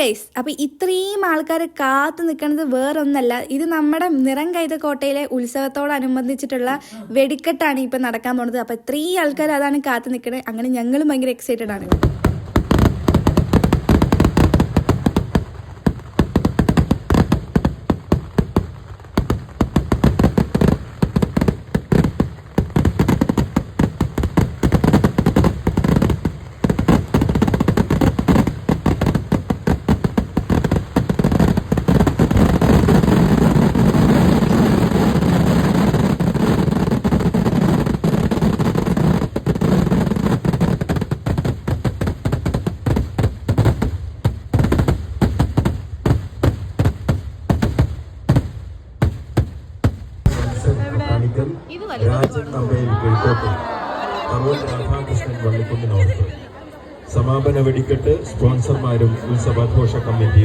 Guys അപ്പോൾ ഇത്രയും ആൾക്കാർ കാത്തു നിൽക്കുന്നത് വേറൊന്നല്ല. ഇത് നമ്മുടെ നിറം കൈത കോട്ടയിലെ ഉത്സവത്തോടനുബന്ധിച്ചിട്ടുള്ള വെടിക്കെട്ടാണ് ഇപ്പം നടക്കാൻ പോകുന്നത് അപ്പോൾ ഇത്രയും ആൾക്കാർ അതാണ് കാത്തു നിൽക്കുന്നത് അങ്ങനെ ഞങ്ങളും ഭയങ്കര എക്സൈറ്റഡ് ആണ്. പണിക്കൽ രാജൻ അമ്പയിൽ കിഴക്കോട്ട്. പറവൂർ രാധാകൃഷ്ണൻ വള്ളിക്കുന്നിനോർത്ത് സമാപന വെടിക്കെട്ട് സ്പോൺസർമാരും ഉത്സവാഘോഷ കമ്മിറ്റിയും